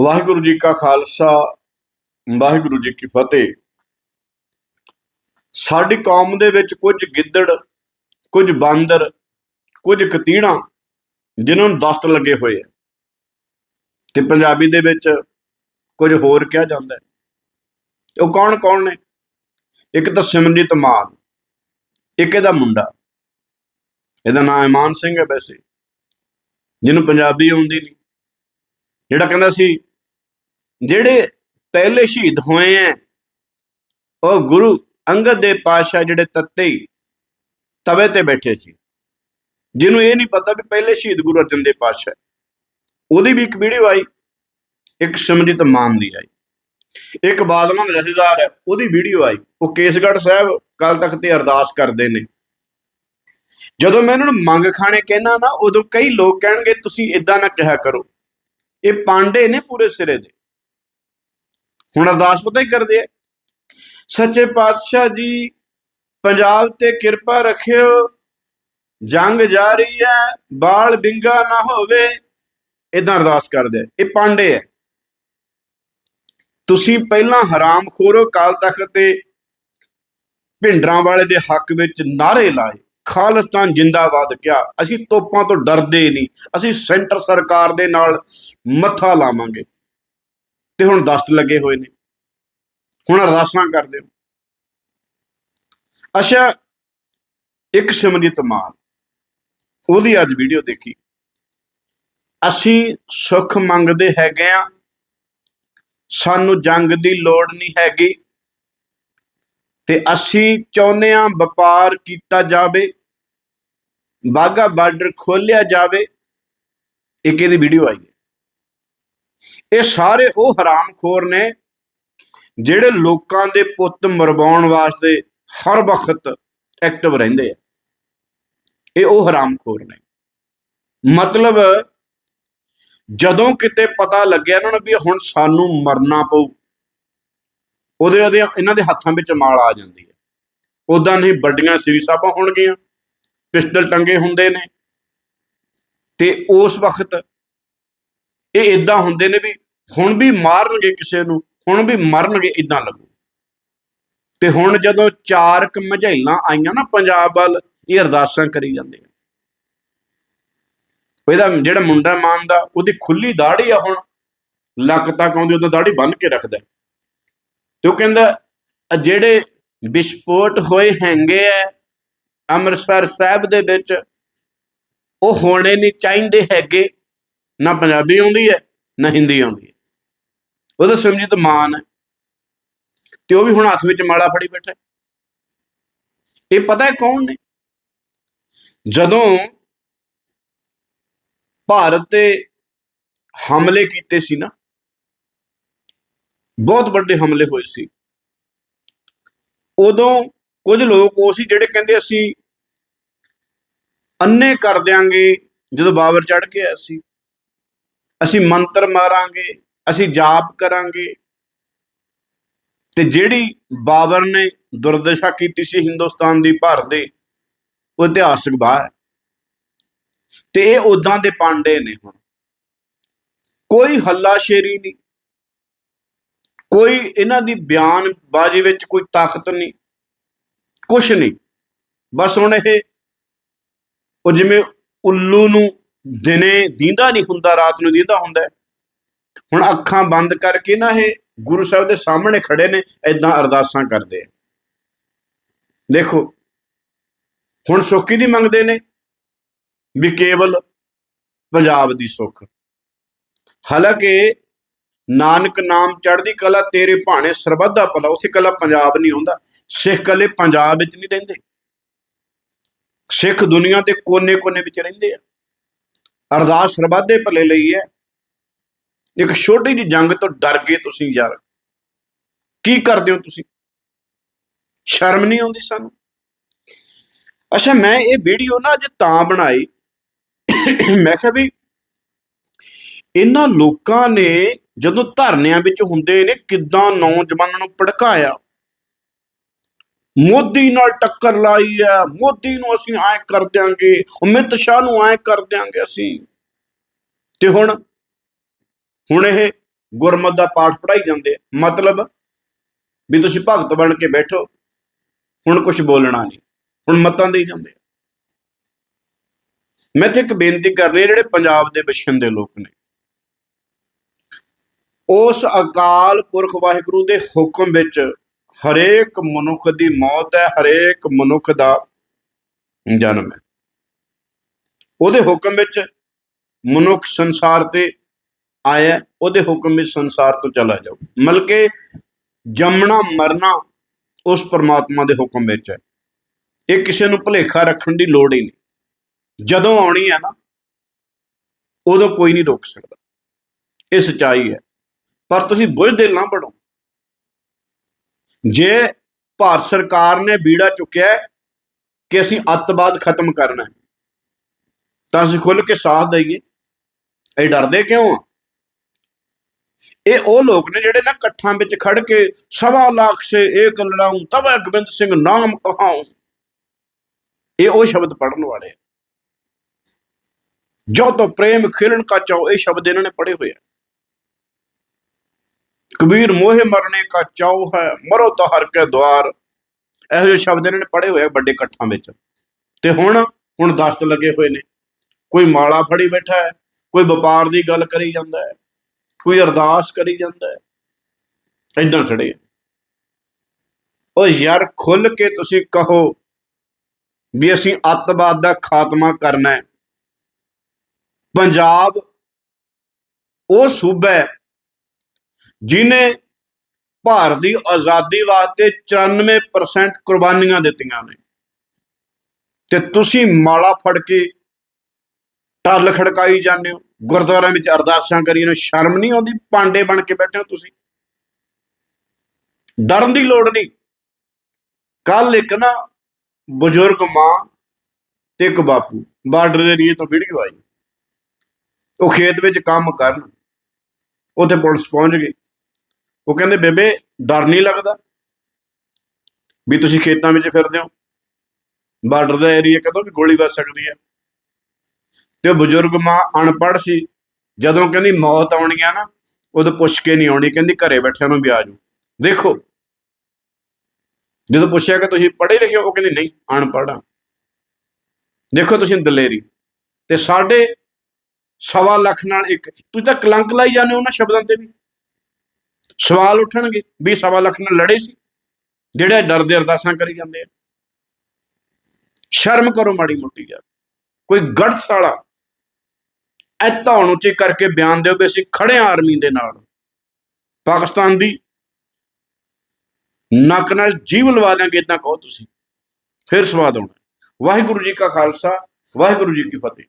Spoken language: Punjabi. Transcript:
ਵਾਹਿਗੁਰੂ ਜੀ ਕਾ ਖਾਲਸਾ, ਵਾਹਿਗੁਰੂ ਜੀ ਕੀ ਫਤਿਹ। ਸਾਡੀ ਕੌਮ ਦੇ ਵਿੱਚ ਕੁਝ ਗਿੱਦੜ, ਕੁਝ ਬਾਂਦਰ, ਕੁਝ ਕਤੀੜਾਂ ਜਿਨ੍ਹਾਂ ਨੂੰ ਦਸਤ ਲੱਗੇ ਹੋਏ ਆ। ਤੇ ਪੰਜਾਬੀ ਦੇ ਵਿੱਚ ਕੁਝ ਹੋਰ ਕਿਹਾ ਜਾਂਦਾ ਉਹ ਕੌਣ ਕੌਣ ਨੇ? ਇੱਕ ਤਾਂ ਸਿਮਰਜੀਤ ਮਾਨ, ਇੱਕ ਇਹਦਾ ਮੁੰਡਾ। ਇਹਦਾ ਨਾਮ ਇਮਾਨ ਸਿੰਘ ਹੈ ਵੈਸੇ। ਜਿਹਨੂੰ ਪੰਜਾਬੀ ਆਉਂਦੀ ਨਹੀਂ। ਜਿਹੜਾ ਕਹਿੰਦਾ ਸੀ, ਜਿਹੜੇ ਪਹਿਲੇ ਸ਼ਹੀਦ ਹੋਏ ਐ, ਉਹ ਗੁਰੂ ਅੰਗਦ ਦੇ ਪਾਸ਼ਾ ਜਿਹੜੇ ਤੱਤੇ ਤਵੇ ਤੇ ਬੈਠੇ ਸੀ। ਜਿਹਨੂੰ ਇਹ ਨਹੀਂ ਪਤਾ ਵੀ ਪਹਿਲੇ ਸ਼ਹੀਦ ਗੁਰੂ ਅਰਜਨ ਦੇ ਪਾਸ਼ਾ ਉਹਦੀ ਵੀ ਇੱਕ ਵੀਡੀਓ ਆਈ, ਇੱਕ ਸਿਮਰਜੀਤ ਮਾਨ ਦੀ ਆਈ। ਇੱਕ ਬਾਦਲਾਂ ਦਾ ਜਥੇਦਾਰ ਹੈ, ਉਹਦੀ ਵੀਡੀਓ ਆਈ। ਉਹ ਕੇਸਗੜ੍ਹ ਸਾਹਿਬ ਕੱਲ ਤੱਕ ਤੇ ਅਰਦਾਸ ਕਰਦੇ ਨੇ। ਜਦੋਂ ਮੈਂ ਉਹਨਾਂ ਨੂੰ ਮੰਗ ਖਾਣੇ ਕਹਿਣਾ ਨਾ, ਉਦੋਂ ਕਈ ਲੋਕ ਕਹਿਣਗੇ, ਤੁਸੀਂ ਇਦਾਂ ਨਾ ਕਿਹਾ ਕਰੋ। ਇਹ ਪਾਂਡੇ ਨੇ ਪੂਰੇ ਸਿਰੇ ਦੇ। ਹੁਣ ਅਰਦਾਸ ਪਤਾ ਹੀ ਕਰਦੇ ਆ। ਸੱਚੇ ਪਾਤਸ਼ਾਹ ਜੀ, ਪੰਜਾਬ ਤੇ ਕਿਰਪਾ ਰੱਖਿਓ। ਜੰਗ ਜਾਰੀ ਹੈ ਬਾਲ ਬਿੰਗਾ ਨਾ ਹੋਵੇ। ਇਦਾਂ ਅਰਦਾਸ ਕਰਦੇ ਆ। ਇਹ ਪਾਂਡੇ ਹੈ ਤੁਸੀਂ ਪਹਿਲਾਂ ਹਰਾਮਖੋਰੋ ਕਾਲ ਤਖਤ ਤੇ ਭਿੰਡਰਾਂ ਵਾਲੇ ਦੇ ਹੱਕ ਵਿੱਚ ਨਾਰੇ ਲਾਏ। ਖਾਲਿਸਤਾਨ ਜਿੰਦਾਬਾਦ ਕਿਹਾ। ਅਸੀਂ ਤੋਪਾਂ ਤੋਂ ਡਰਦੇ ਨਹੀਂ। ਅਸੀਂ ਸੈਂਟਰ ਸਰਕਾਰ ਦੇ ਨਾਲ ਮੱਥਾ ਲਾਵਾਂਗੇ। ਤੇ ਹੁਣ ਦਸਤ ਲੱਗੇ ਹੋਏ ਨੇ। ਹੁਣ ਅਰਦਾਸਾਂ ਕਰਦੇ ਹੋ ਅੱਛਾ, ਇੱਕ ਸਿਮਰਜੀਤ ਮਾਨ, ਉਹਦੀ ਅੱਜ ਵੀਡੀਓ ਦੇਖੀ। ਅਸੀਂ ਸੁੱਖ ਮੰਗਦੇ ਹੈਗੇ ਆ ਸਾਨੂੰ ਜੰਗ ਦੀ ਲੋੜ ਨਹੀਂ ਹੈਗੀ। ਤੇ ਅਸੀਂ ਚਾਹੁੰਦੇ ਆ ਵਪਾਰ ਕੀਤਾ ਜਾਵੇ। ਬਾਗਾ ਬਾਰਡਰ ਖੋਲਿਆ ਜਾਵੇ, ਇੱਕ ਇਹਦੀ ਵੀਡੀਓ ਆਈ ਹੈ। ਇਹ ਸਾਰੇ ਉਹ ਹਰਾਮਖੋਰ ਨੇ ਜਿਹੜੇ ਲੋਕਾਂ ਦੇ ਪੁੱਤ ਮਰਵਾਉਣ ਵਾਸਤੇ ਹਰ ਵਕਤ ਐਕਟਿਵ ਰਹਿੰਦੇ ਆ। ਇਹ ਉਹ ਹਰਾਮਖੋਰ ਨੇ। ਮਤਲਬ ਜਦੋਂ ਕਿਤੇ ਪਤਾ ਲੱਗਿਆ ਇਹਨਾਂ ਨੂੰ ਵੀ ਹੁਣ ਸਾਨੂੰ ਮਰਨਾ ਪਊ, ਉਹਦੇ ਉਹਦੇ ਇਹਨਾਂ ਦੇ ਹੱਥਾਂ ਵਿੱਚ ਮਾਲ ਆ ਜਾਂਦੀ ਹੈ। ਉਦਾਂ ਨਹੀਂ ਵੱਡੀਆਂ ਸ੍ਰੀ ਸਾਹਿਬਾਂ ਹੋਣਗੀਆਂ। ਪਿਸਟਲ ਟੰਗੇ ਹੁੰਦੇ ਨੇ। ਤੇ ਉਸ ਵਕਤ ਇਹ ਇਦਾਂ ਹੁੰਦੇ ਨੇ ਵੀ ਹੁਣ ਵੀ ਮਾਰਨਗੇ ਕਿਸੇ ਨੂੰ, ਹੁਣ ਵੀ ਮਰਨਗੇ ਇਦਾਂ ਲੱਗੂ। ਤੇ ਹੁਣ ਜਦੋਂ ਚਾਰ ਕ ਮਝੈਲਾਂ ਆਈਆਂ ਨਾ ਪੰਜਾਬ ਵੱਲ, ਇਹ ਅਰਦਾਸਾਂ ਕਰੀ ਜਾਂਦੇ ਆ। ਇਹਦਾ ਜਿਹੜਾ ਮੁੰਡਾ ਮਾਨ ਦਾ, ਉਹਦੀ ਖੁੱਲੀ ਦਾੜੀ ਆ ਹੁਣ, ਲੱਕ ਤੱਕ ਆਉਂਦੀ, ਉਹਦਾ ਦਾੜੀ ਬੰਨ ਕੇ ਰੱਖਦਾ। ਤੇ ਉਹ ਕਹਿੰਦਾ ਜਿਹੜੇ ਵਿਸਫੋਟ ਹੋਏ ਹੈਂਗੇ ਐ ਅੰਮ੍ਰਿਤਸਰ ਸਾਹਿਬ ਦੇ ਵਿੱਚ ਉਹ ਹੋਣੇ ਨਹੀਂ ਚਾਹੀਦੇ ਹੈਗੇ। ਨਾ ਪੰਜਾਬੀ ਆਉਂਦੀ ਹੈ, ਨਾ ਹਿੰਦੀ ਆਉਂਦੀ ਹੈ। ਉਹਦਾ ਸਿਮਜੀਤ ਮਾਨ ਹੈ। ਤੇ ਉਹ ਵੀ ਹੁਣ ਹੱਥ ਵਿੱਚ ਮਾਲਾ ਫੜੀ ਬੈਠਾ ਇਹ ਪਤਾ ਹੈ ਕੌਣ ਨੇ? ਜਦੋਂ ਭਾਰਤ ਤੇ ਹਮਲੇ ਕੀਤੇ ਸੀ ਨਾ, ਬਹੁਤ ਵੱਡੇ ਹਮਲੇ ਹੋਏ ਸੀ। ਉਦੋਂ ਕੁਝ ਲੋਕ ਉਹ ਸੀ ਜਿਹੜੇ ਕਹਿੰਦੇ ਅਸੀਂ ਅੰਨੇ ਕਰ ਦਿਆਂਗੇ ਜਦੋਂ ਬਾਬਰ ਚੜ ਕੇ ਆਇਆ ਸੀ। ਅਸੀਂ ਮੰਤਰ ਮਾਰਾਂਗੇ, ਅਸੀਂ ਜਾਪ ਕਰਾਂਗੇ। ਤੇ ਜਿਹੜੀ ਬਾਬਰ ਨੇ ਦੁਰਦਸ਼ਾ ਕੀਤੀ ਸੀ ਹਿੰਦੁਸਤਾਨ ਦੀ ਭਾਰਤ ਦੇ, ਉਹ ਇਤਿਹਾਸਕ ਬਾਹ ਹੈ। ਤੇ ਇਹ ਉਦਾਂ ਦੇ ਪਾਂਡੇ ਨੇ ਹੁਣ। ਕੋਈ ਹੱਲਾ ਸ਼ੇਰੀ ਨਹੀਂ। ਕੋਈ ਇਹਨਾਂ ਦੀ ਬਿਆਨਬਾਜ਼ੀ ਵਿੱਚ ਕੋਈ ਤਾਕਤ ਨਹੀਂ। ਕੁਛ ਨਹੀਂ। ਬਸ ਹੁਣ ਇਹ ਉਹ ਜਿਵੇਂ ਉੱਲੂ ਨੂੰ ਦਿਨੇ ਦੀਂਦਾ ਨਹੀਂ ਹੁੰਦਾ, ਰਾਤ ਨੂੰ ਦੀਂਦਾ ਹੁੰਦਾ ਹੁਣ ਅੱਖਾਂ ਬੰਦ ਕਰਕੇ ਨਾ ਇਹ ਗੁਰੂ ਸਾਹਿਬ ਦੇ ਸਾਹਮਣੇ ਖੜੇ ਨੇ ਐਦਾਂ ਅਰਦਾਸਾਂ ਕਰਦੇ ਆ। ਦੇਖੋ, ਹੁਣ ਸੁੱਕੀ ਦੀ ਮੰਗਦੇ ਨੇ, ਵੀ ਕੇਵਲ ਪੰਜਾਬ ਦੀ ਸੁੱਖ। ਹਾਲਾਂਕਿ ਨਾਨਕ ਨਾਮ ਚੜ੍ਹਦੀ ਕਲਾ ਤੇਰੇ ਭਾਣੇ ਸਰਬੱਤ ਦਾ ਭਲਾ ਉਸੇ ਕਲਾ ਪੰਜਾਬ ਨਹੀਂ ਹੁੰਦਾ। ਸਿੱਖ ਕਲੇ ਪੰਜਾਬ ਵਿੱਚ ਨਹੀਂ ਰਹਿੰਦੇ। ਸਿੱਖ ਦੁਨੀਆ ਦੇ ਕੋਨੇ-ਕੋਨੇ ਵਿੱਚ ਰਹਿੰਦੇ ਆ। ਅਰਦਾਸ ਸਰਬੱਤ ਭਲੇ ਲਈ ਹੈ। ਇੱਕ ਛੋਟੀ ਜਿਹੀ ਜੰਗ ਤੋਂ ਡਰ ਗਏ ਤੁਸੀਂ ਯਾਰ। ਕੀ ਕਰਦੇ ਹੋ ਤੁਸੀਂ? ਸ਼ਰਮ ਨਹੀਂ ਆਉਂਦੀ ਸਾਨੂੰ? ਅੱਛਾ, ਮੈਂ ਇਹ ਵੀਡੀਓ ਨਾ ਅੱਜ ਤਾਂ ਬਣਾਈ। ਮੈਂ ਕਿਹਾ ਵੀ ਇਹਨਾਂ ਲੋਕਾਂ ਨੇ ਜਦੋਂ ਧਰਨਿਆਂ ਵਿੱਚ ਹੁੰਦੇ ਨੇ, ਕਿੱਦਾਂ ਨੌਜਵਾਨਾਂ ਨੂੰ ਭੜਕਾਇਆ? ਮੋਦੀ ਨਾਲ ਟੱਕਰ ਲਾਈ ਹੈ। ਮੋਦੀ ਨੂੰ ਅਸੀਂ ਐ ਕਰ ਦਿਆਂਗੇ, ਅਮਿਤ ਸ਼ਾਹ ਨੂੰ ਐ ਕਰ ਦਿਆਂਗੇ ਅਸੀਂ। ਤੇ ਹੁਣ ਹੁਣ ਇਹ ਗੁਰਮਤ ਦਾ ਪਾਠ ਪੜਾਈ ਜਾਂਦੇ ਮਤਲਬ ਵੀ ਤੁਸੀਂ ਭਗਤ ਬਣ ਕੇ ਬੈਠੋ, ਹੁਣ ਕੁਝ ਬੋਲਣਾ ਨਹੀਂ। ਹੁਣ ਮਤਾਂ ਦੇ ਜਾਂਦੇ ਮੈਂ ਤੇ ਇੱਕ ਬੇਨਤੀ ਕਰ ਹਾਂ ਜਿਹੜੇ ਪੰਜਾਬ ਦੇ ਵਸਿੰਦੇ ਲੋਕ ਨੇ। ਉਸ ਅਕਾਲ ਪੁਰਖ ਵਾਹਿਗੁਰੂ ਦੇ ਹੁਕਮ ਵਿੱਚ ਹਰੇਕ ਮਨੁੱਖ ਦੀ ਮੌਤ ਹੈ, ਹਰੇਕ ਮਨੁੱਖ ਦਾ ਜਨਮ ਹੈ। ਉਹਦੇ ਹੁਕਮ ਵਿੱਚ ਮਨੁੱਖ ਸੰਸਾਰ ਤੇ ਆਇਆ ਉਹਦੇ ਹੁਕਮ ਵਿੱਚ ਸੰਸਾਰ ਤੋਂ ਚਲਾ ਜਾਓ ਮਤਲਬ ਕਿ ਜੰਮਣਾ, ਮਰਨਾ ਉਸ ਪਰਮਾਤਮਾ ਦੇ ਹੁਕਮ ਵਿੱਚ ਹੈ। ਇਹ ਕਿਸੇ ਨੂੰ ਭੁਲੇਖਾ ਰੱਖਣ ਦੀ ਲੋੜ ਹੀ ਨਹੀਂ। ਜਦੋਂ ਆਉਣੀ ਹੈ ਨਾ, ਉਦੋਂ ਕੋਈ ਨਹੀਂ ਰੋਕ ਸਕਦਾ। ਇਹ ਸਚਾਈ ਹੈ। ਪਰ ਤੁਸੀਂ ਬੁਝਦੇ ਨਾ ਬਣੋ। ਜੇ ਭਾਰਤ ਸਰਕਾਰ ਨੇ ਬੀੜਾ ਚੁੱਕਿਆ ਕਿ ਅਸੀਂ ਅੱਤਵਾਦ ਖਤਮ ਕਰਨਾ ਤਾਂ ਅਸੀਂ ਖੁੱਲ ਕੇ ਸਾਥ ਦਈਏ। ਇਹ ਡਰਦੇ ਕਿਉਂ ਆ? ਇਹ ਉਹ ਲੋਕ ਨੇ ਜਿਹੜੇ ਨਾ ਇਕੱਠਾਂ ਵਿੱਚ ਖੜ ਕੇ ਸਵਾ ਲੱਖ ਸੇ ਏਕ ਲੜਾਉਂ ਤਬ ਗੋਬਿੰਦ ਸਿੰਘ ਨਾਮ ਕਹਾਉਂ ਇਹ ਉਹ ਸ਼ਬਦ ਪੜਨ ਵਾਲੇ ਆ। ਜੋ ਤੋਂ ਪ੍ਰੇਮ ਖੇਲਣ ਕਾ ਚਾਓ ਇਹ ਸ਼ਬਦ ਇਹਨਾਂ ਨੇ ਪੜੇ ਹੋਏ ਆ। ਕਬੀਰ ਮੋਹੇ ਮਰਨੇ ਕਾ ਚਾਉ ਹੈ, ਮਰੋ ਤਾਂ ਹਰ ਕੇ ਦਵਾਰ। ਇਹੋ ਜਿਹੇ ਸ਼ਬਦ ਇਹਨਾਂ ਨੇ ਪੜੇ ਹੋਏ ਵੱਡੇ ਇਕੱਠਾਂ ਵਿੱਚ। ਤੇ ਹੁਣ ਹੁਣ ਦਸਤ ਲੱਗੇ ਹੋਏ ਨੇ। ਕੋਈ ਮਾਲਾ ਫੜੀ ਬੈਠਾ ਹੈ, ਕੋਈ ਵਪਾਰ ਦੀ ਗੱਲ ਕਰੀ ਜਾਂਦਾ ਹੈ, ਕੋਈ ਅਰਦਾਸ ਕਰੀ ਜਾਂਦਾ ਹੈ। ਇਦਾਂ ਖੜੇ ਉਹ ਯਾਰ, ਖੁੱਲ ਕੇ ਤੁਸੀਂ ਕਹੋ ਵੀ ਅਸੀਂ ਅੱਤਵਾਦ ਦਾ ਖਾਤਮਾ ਕਰਨਾ ਹੈ। ਪੰਜਾਬ ਉਹ ਸੂਬਾ ਜਿਨੇ ਭਾਰਤ ਦੀ ਆਜ਼ਾਦੀ ਵਾਸਤੇ 94% ਕੁਰਬਾਨੀਆਂ ਦਿੱਤੀਆਂ ਨੇ। ਤੇ ਤੁਸੀਂ ਮਾਲਾ ਫੜ ਕੇ ਟੱਲ ਖੜਕਾਈ ਜਾਂਦੇ ਹੋ। ਗੁਰਦੁਆਰਿਆਂ ਵਿੱਚ ਅਰਦਾਸਾਂ ਕਰੀ ਨੂੰ। ਸ਼ਰਮ ਨਹੀਂ ਆਉਂਦੀ? ਪਾਂਡੇ ਬਣ ਕੇ ਬੈਠੇ ਹੋ ਤੁਸੀਂ। ਡਰਨ ਦੀ ਲੋੜ ਨਹੀਂ। ਕੱਲ ਇੱਕ ਨਾ ਬਜ਼ੁਰਗ ਮਾਂ ਤੇ ਇੱਕ ਬਾਪੂ ਬਾਰਡਰ ਏਰੀਏ ਤੋਂ ਵੀਡੀਓ ਆਈ। ਉਹ ਖੇਤ ਵਿੱਚ ਕੰਮ ਕਰਨ। ਉੱਥੇ ਪੁਲਿਸ ਪਹੁੰਚ ਗਈ। ਉਹ ਕਹਿੰਦੇ, ਬੇਬੇ, ਡਰ ਨਹੀਂ ਲੱਗਦਾ ਵੀ ਤੁਸੀਂ ਖੇਤਾਂ ਵਿੱਚ ਫਿਰਦੇ ਹੋ। ਬਾਰਡਰ ਦਾ ਏਰੀਆ ਕਦੋਂ ਵੀ ਗੋਲੀ ਵੱਜ ਸਕਦੀ ਹੈ। ਤੇ ਉਹ ਬਜ਼ੁਰਗ ਮਾਂ ਅਨਪੜ੍ਹ ਸੀ। ਜਦੋਂ ਕਹਿੰਦੀ ਮੌਤ ਆਉਣੀ ਆ ਨਾ ਉਦੋਂ ਪੁੱਛ ਕੇ ਨਹੀਂ ਆਉਣੀ, ਕਹਿੰਦੀ ਘਰੇ ਬੈਠਿਆਂ ਨੂੰ ਵੀ ਆ ਜਾਓ। ਦੇਖੋ, ਜਦੋਂ ਪੁੱਛਿਆ ਕਿ ਤੁਸੀਂ ਪੜ੍ਹੇ ਲਿਖੇ ਹੋ, ਉਹ ਕਹਿੰਦੀ, ਨਹੀਂ, ਅਨਪੜ੍ਹ ਆ ਦੇਖੋ ਤੁਸੀਂ ਦਲੇਰੀ, ਤੇ ਸਾਡੇ ਸਵਾ ਲੱਖ ਨਾਲ ਇੱਕ, ਤੁਸੀਂ ਤਾਂ ਕਲੰਕ ਲਾਈ ਜਾਂਦੇ ਹੋ ਉਹਨਾਂ ਸ਼ਬਦਾਂ ਤੇ ਵੀ। ਸਵਾਲ ਉੱਠਣਗੇ ਵੀ ਸਵਾ ਲੱਖ ਨਾਲ ਲੜੇ ਸੀ, ਜਿਹੜੇ ਡਰਦੇ ਅਰਦਾਸਾਂ ਕਰੀ ਜਾਂਦੇ ਆ। ਸ਼ਰਮ ਕਰੋ ਮਾੜੀ ਮੋਟੀ ਯਾਰ ਕੋਈ ਗੜਸ ਵਾਲਾ ਐ ਧੌਣ ਉੱਚੀ ਕਰਕੇ ਬਿਆਨ ਦਿਓ ਵੀ ਅਸੀਂ ਖੜੇ ਆਂ ਆਰਮੀ ਦੇ ਨਾਲ। ਪਾਕਿਸਤਾਨ ਦੀ ਨੱਕ ਨਾਲ ਜੀਵ ਲਵਾ ਦਿਆਂਗੇ ਇਦਾਂ ਕਹੋ ਤੁਸੀਂ। ਫਿਰ ਸਵਾਦ ਆਉਣਾ। ਵਾਹਿਗੁਰੂ ਜੀ ਕਾ ਖਾਲਸਾ, ਵਾਹਿਗੁਰੂ ਜੀ ਕੀ ਫਤਿਹ।